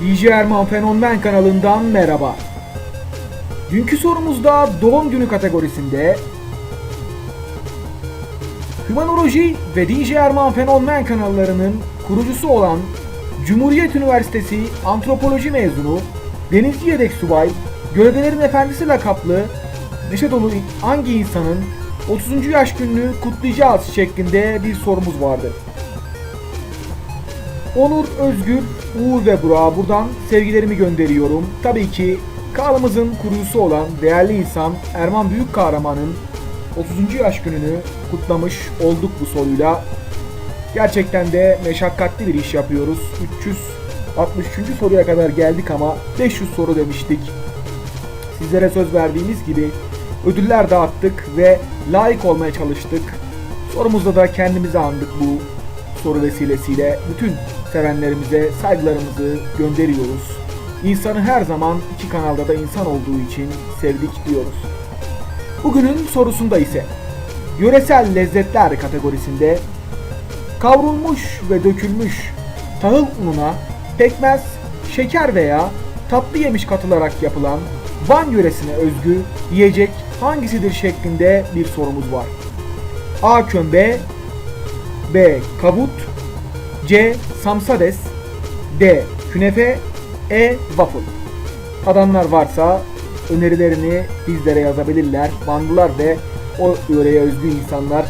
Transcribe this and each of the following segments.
DJ Erman Fenomen kanalından merhaba. Dünkü sorumuzda doğum günü kategorisinde Humanoloji ve DJ Erman Fenomen kanallarının kurucusu olan Cumhuriyet Üniversitesi Antropoloji mezunu Denizci Yedek Subay Gölgelerin Efendisi lakaplı neşe dolu hangi insanın 30. yaş gününü kutlayacağız şeklinde bir sorumuz vardı. Onur, Özgür, Uğur ve Burak'a buradan sevgilerimi gönderiyorum. Tabii ki kanalımızın kurucusu olan değerli insan Erman Büyük Kahraman'ın 30. yaş gününü kutlamış olduk bu soruyla. Gerçekten de meşakkatli bir iş yapıyoruz. 363. soruya kadar geldik ama 500 soru demiştik. Sizlere söz verdiğimiz gibi ödüller dağıttık ve layık olmaya çalıştık. Sorumuzda da kendimizi andık bu soru vesilesiyle. Bütün sevenlerimize saygılarımızı gönderiyoruz. İnsanı her zaman iki kanalda da insan olduğu için sevdik diyoruz. Bugünün sorusunda ise yöresel lezzetler kategorisinde kavrulmuş ve dökülmüş tahıl ununa pekmez, şeker veya tatlı yemiş katılarak yapılan Van yöresine özgü yiyecek hangisidir şeklinde bir sorumuz var. A. Kömbe B. Kavut C. Samsades D. Künefe E. Waffle Adanlar varsa önerilerini bizlere yazabilirler. Vanlılar ve o yöreye özgü insanlar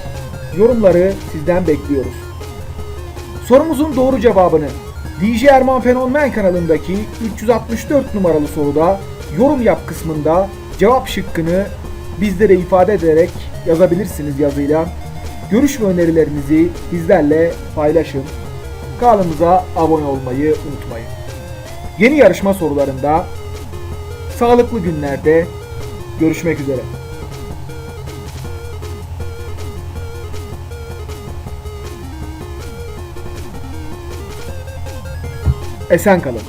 yorumları sizden bekliyoruz. Sorumuzun doğru cevabını DJ Erman Fenomen kanalındaki 364 numaralı soruda yorum yap kısmında cevap şıkkını bizlere ifade ederek yazabilirsiniz yazıyla. Görüş ve önerilerinizi bizlerle paylaşın. Kanalımıza abone olmayı unutmayın. Yeni yarışma sorularında sağlıklı günlerde görüşmek üzere. Esen kalın.